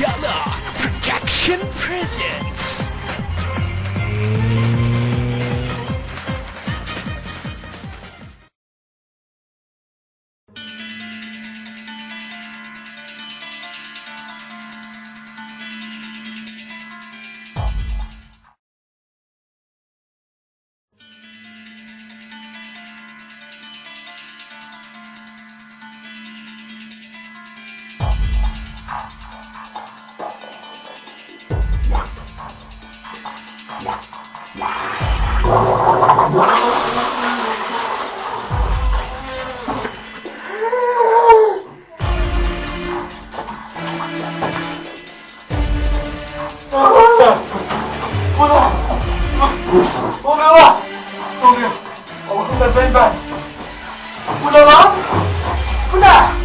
Yalla Production presents. Bu ne? Bu ne lan? Ne oluyor? Allah'ım neredeyim ben? Bu ne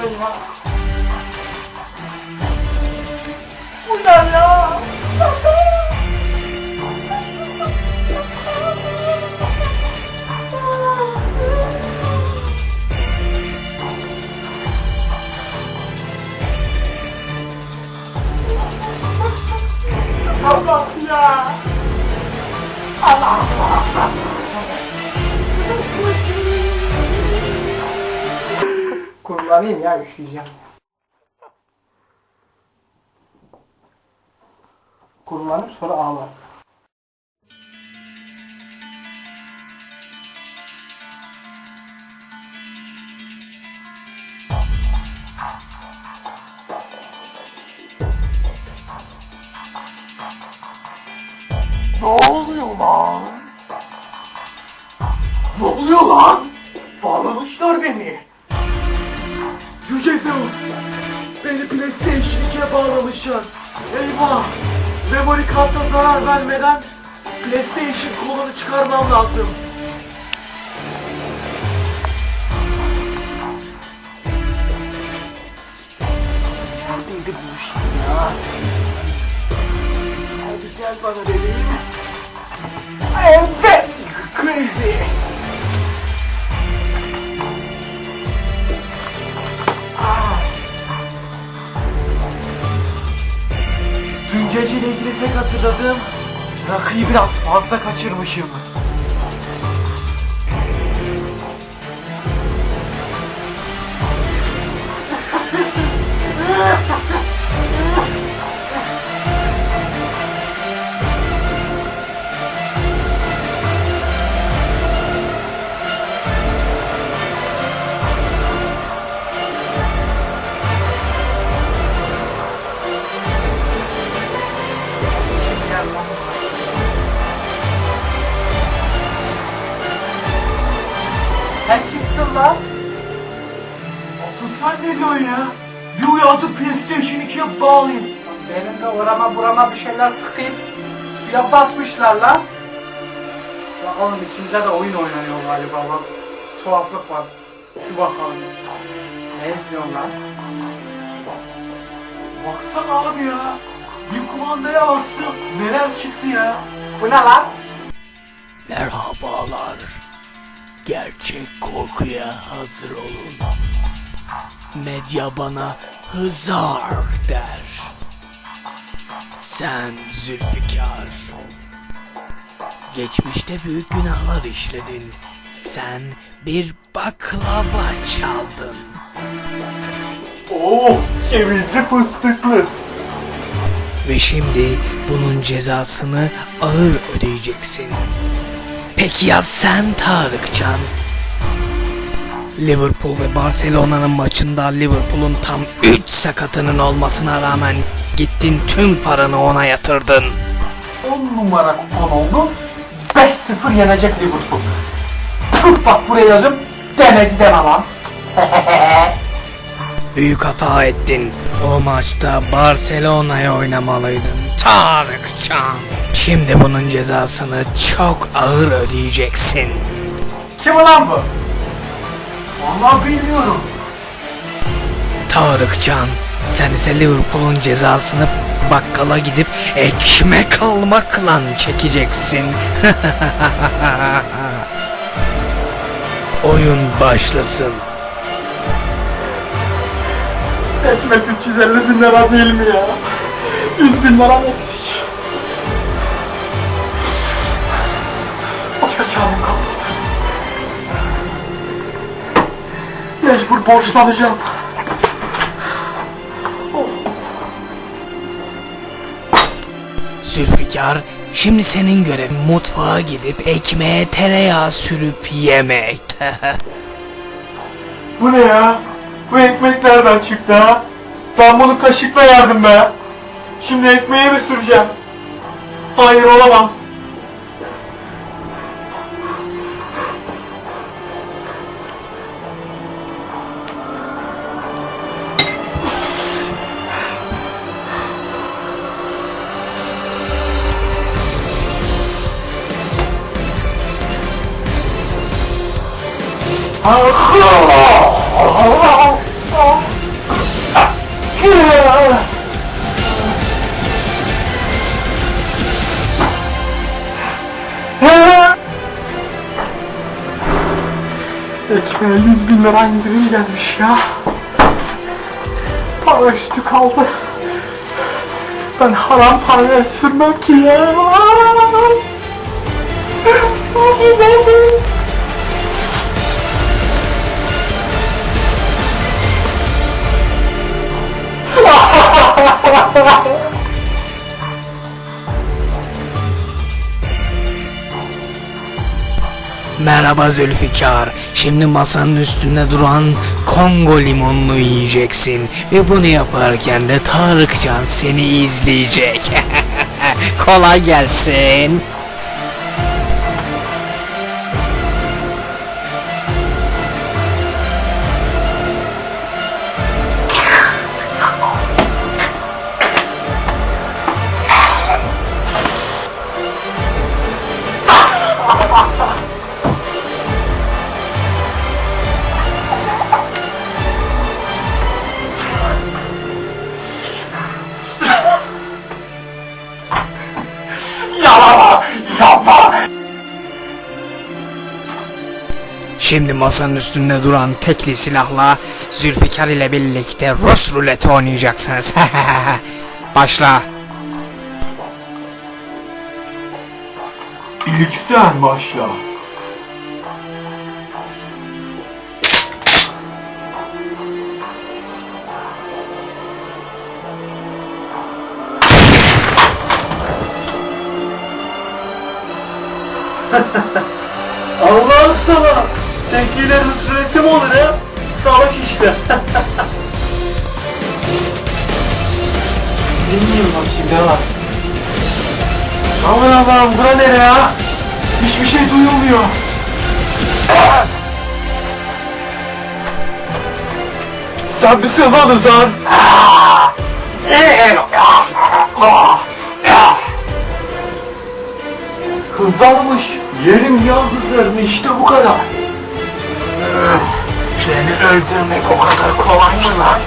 lan? Bu ne? Allah'ım neredeyim ben ya? Bu ne ya? Allah ya! Allah! Kullanayım ya üşüyeceğim. Kullanıp sonra ağlar. Ne oluyor lan? Ne oluyor lan? Bağlamışlar beni. Zeus. Beni PlayStation 2'ye bağlamışlar. Eyvah. Memory karta zarar vermeden PlayStation kolunu çıkarmam lazım. Neredeydi bu iş ya? Hadi gel bana bebeğim. Geceyle ilgili tek hatırladığım rakıyı biraz fazla kaçırmışım. Sen kimsin lan? Asıl sen ne diyorsun ya? Bir uyandım PlayStation 2'ye bağlayayım. Benim de orama burama bir şeyler tıkayım. Suya basmışlar lan. Bakalım içimizde de oyun oynanıyor galiba bak. Tuhaflık var. Bir bakalım. Ne izliyorsun lan? Baksana abi ya. Bir kumandaya bastım. Neler çıktı ya? Bu ne lan? Merhabalar. Gerçek korkuya hazır olun. Medya bana hızar der. Sen Zülfikar. Geçmişte büyük günahlar işledin. Sen bir baklava çaldın. Oo, cevizli fıstıklı. Ve şimdi bunun cezasını ağır ödeyeceksin. Peki ya sen Tarıkcan? Liverpool ve Barcelona'nın maçında Liverpool'un tam 3 sakatının olmasına rağmen gittin tüm paranı ona yatırdın. 10 numara kupon oldu. 5-0 yenecek Liverpool. Bak buraya yazıp demedi deme lan. Büyük hata ettin. O maçta Barcelona'ya oynamalıydın. Tarıkcan. Şimdi bunun cezasını çok ağır ödeyeceksin. Kim lan bu? Vallahi bilmiyorum. Tarıkcan, sen ise Liverpool'un cezasını bakkala gidip ekmek almakla çekeceksin. oyun başlasın. Ekmek 350 bin lira değil mi ya? 100 bin lira eksik. Başka çarem kalmadı. Mecbur borçlanacağım. Zülfikar, şimdi senin görevin mutfağa gidip ekmeğe tereyağı sürüp yemek. Bu ne ya? Bu ekmek nereden çıktı ha? Ben bunu kaşıkla yerdim be. Şimdi ekmeğe mi süreceğim? Hayır olamaz. Ekmeğe 100 bin lira gelmiş ya. Para üstü kaldı. Ben haram paraya sürmem ki ya. Merhaba Zülfikar. Şimdi masanın üstünde duran Kongo limonunu yiyeceksin. Ve bunu yaparken de Tarıkcan seni izleyecek. Kolay gelsin. Şimdi masanın üstünde duran tekli silahla Zülfikar ile birlikte Rus ruleti oynayacaksınız. Başla. Sen başla. Allah sana! Tekiyle rüsretim olur ya. Salak işte. Dinleyeyim bak şimdi ha. Aman Allah'ım bura nere ya? Hiçbir şey duyulmuyor. Sen bir sıvanız lan. Kızarmış. Yerim ya kızlarını işte bu kadar. Seni öldürmek o kadar kolay mı lan?